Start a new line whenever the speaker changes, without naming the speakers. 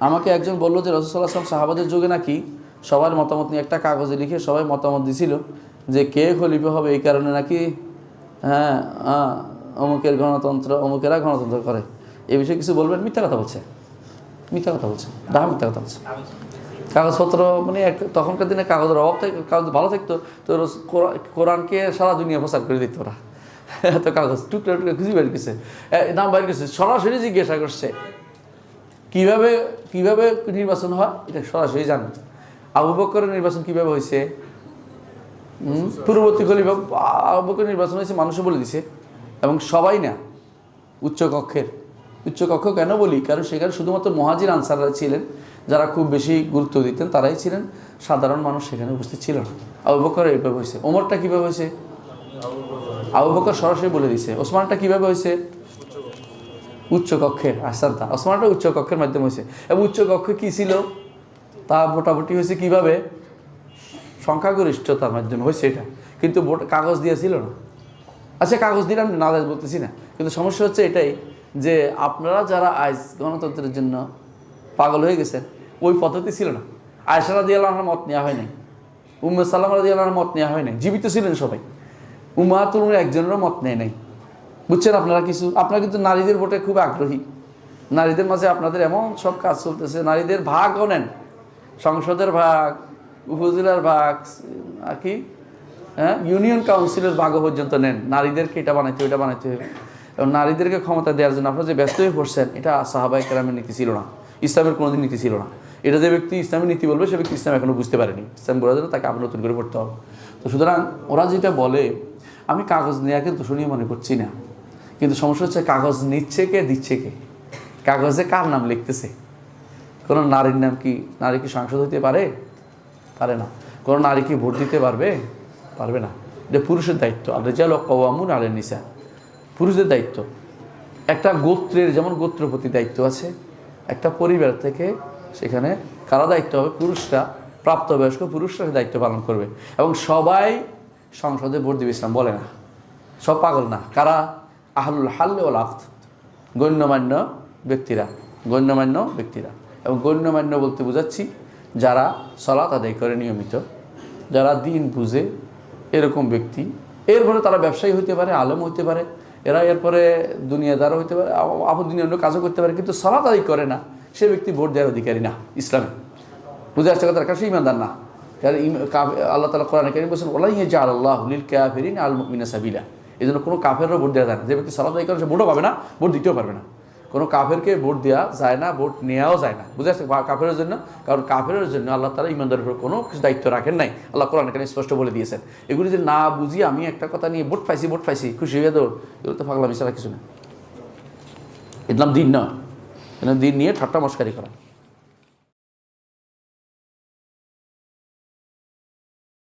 আমাকে একজন বলল যে রসুল্লাহ আসলাম সাহাবাদের যুগে নাকি সবার মতামত নিয়ে একটা কাগজে লিখে সবাই মতামত দিছিল যে কে খলিফা হবে এই কারণে নাকি হ্যাঁ হ্যাঁ অমুকের গণতন্ত্র অমুকেরা গণতন্ত্র করে। এ বিষয়ে কিছু বলবেন? মিথ্যা কথা বলছে। মিথ্যা কথা বলছে। ডাহা মিথ্যা কথা বলছে। কাগজপত্র মানে এক তখনকার দিনে কাগজের অভাব থাকে কাগজ ভালো থাকতো তো কোরআনকে সারা দুনিয়া প্রচার করে দিত ওরা। এত কাগজ টুকরা টুকরা খুঁজে বের এ, নাম বাইর করছে সরাসরি জিজ্ঞাসা করছে। কীভাবে কীভাবে নির্বাচন হয়, এটা সরাসরি জানেন আবু বকরের নির্বাচন কীভাবে হয়েছে? পূর্ববর্তী খলিফা, আবু বকরের নির্বাচন হয়েছে মানুষও বলে দিছে, এবং সবাই না, উচ্চ কক্ষের। উচ্চ কক্ষ কেন বলি? কারণ সেখানে শুধুমাত্র মহাজির আনসাররা ছিলেন, যারা খুব বেশি গুরুত্ব দিতেন, তারাই ছিলেন, সাধারণ মানুষ সেখানে উপস্থিত ছিল না। আবু বকর এইভাবে হয়েছে। ওমরটা কীভাবে হয়েছে? আবু বকর সরাসরি বলে দিছে। ওসমানটা কীভাবে হয়েছে? উচ্চ কক্ষের আসানটা ওসমানটা উচ্চ কক্ষের মাধ্যমে হয়েছে। এবং উচ্চ কক্ষে কী ছিল? তা মোটামুটি হয়েছে কীভাবে? সংখ্যাগরিষ্ঠতার মাধ্যমে হয়েছে এটা। কিন্তু কাগজ দিয়েছিল না। আচ্ছা কাগজ দিলাম না দাস বলতেছি না। কিন্তু সমস্যা হচ্ছে এটাই যে আপনারা যারা আজ গণতন্ত্রের জন্য পাগল হয়ে গেছেন, ওই পদ্ধতি ছিল না। আয়সারা দিয়ে আল্লাহর মত নেওয়া হয় নাই। উম্মে সাল্লামরা দিয়ে আল্লাহর মত নেওয়া হয় নাই। জীবিত ছিলেন সবাই। উম্মাতুল একজনেরও মত নেয় নাই। বুঝছেন আপনারা কিছু? আপনারা কিন্তু নারীদের ভোটে খুব আগ্রহী। নারীদের মাঝে আপনাদের এমন সব কাজ চলতেছে, নারীদের ভাগও নেন সংসদের ভাগ, উপজেলার ভাগ, আর কি? হ্যাঁ? ইউনিয়ন কাউন্সিলের ভাগও পর্যন্ত নেন। নারীদেরকে এটা বানাইতে ওইটা বানাইতে হবে। এবং নারীদেরকে ক্ষমতা দেওয়ার জন্য আপনারা যে ব্যস্ত হয়ে পড়ছেন, এটা সাহাবাই কেরামের নীতি ছিল না। ইসলামের কোনোদিন নীতি ছিল না। এটা যে ব্যক্তি ইসলামের নীতি বলবে, সে ব্যক্তি ইসলাম এখনও বুঝতে পারেনি। ইসলাম বোঝার জন্য তাকে আবার নতুন করে পড়তে হবে। তো সুতরাং ওরা যেটা বলে, আমি কাগজ নেওয়াকে দূষণীয় মনে করছি না। কিন্তু সমস্যা হচ্ছে কাগজ নিচ্ছে কে, দিচ্ছে কে? কাগজে কার নাম লিখতেছে? কোনো নারীর নাম কি, নারী কি সাংসদ হতে পারে? পারে না। কোনো নারী কি ভোট দিতে পারবে? পারবে না। এটা পুরুষের দায়িত্ব। আর রেজাল কওয়ামুন আলের নিসা। পুরুষদের দায়িত্ব। একটা গোত্রের যেমন গোত্রপতি দায়িত্ব আছে, একটা পরিবার থেকে সেখানে কারা দায়িত্ব হবে? পুরুষরা, প্রাপ্তবয়স্ক পুরুষরা দায়িত্ব পালন করবে। এবং সবাই সংসদে ভোট দিবে ইসলাম। বলে না। সব পাগল না। কারা? আহলুল হাল্লে ও লাফত গণ্যমান্য ব্যক্তিরা গণ্যমান্য ব্যক্তিরা। এবং গণ্যমান্য বলতে বোঝাচ্ছি, যারা সলাত আদায় করে নিয়মিত, যারা দিন বুঝে এরকম ব্যক্তি। এর এরপরে তারা ব্যবসায়ী হইতে পারে, আলম হইতে পারে, এরা এরপরে দুনিয়াদারও হইতে পারে আবার দুনিয়া অন্য কাজও করতে পারে, কিন্তু সলাত আদায় করে না। সে ব্যক্তি ভোট দেওয়ার অধিকারী না ইসলামে। বুঝে আসছে কথা কাছে ইমানদার না। আল্লাহ তালা কোরআন কারিম বলছেন ওলাই ইয়ে আল্লাহ লিল কাফিরিন আল মিনা সাবিলা। এই জন্য কোনো কাফেরও ভোট দেওয়া যায় না। যে ব্যক্তি সালাদ করে, সে ভোটও পাবে না, ভোট দিতেও পারবে না। কোনো কাফেরকে ভোট দেওয়া যায় না, ভোট নেওয়াও যায় না। বুঝে আসছে বা কাফেরের জন্য? কারণ কাফেরের জন্য আল্লাহ তারা ইমানদারের উপর কোনো কিছু দায়িত্ব রাখেন নাই। আল্লাহ কোরআন কারিম স্পষ্ট বলে দিয়েছেন। এগুলি যে না বুঝি, আমি একটা কথা নিয়ে ভোট পাইছি ভোট পাইছি, খুশি হয়ে দৌড় এগুলো তো পাগলামি ছাড়া কিছু না। এগুলো দিন না। দিন নিয়ে ঠাট্টা মস্কারি করা।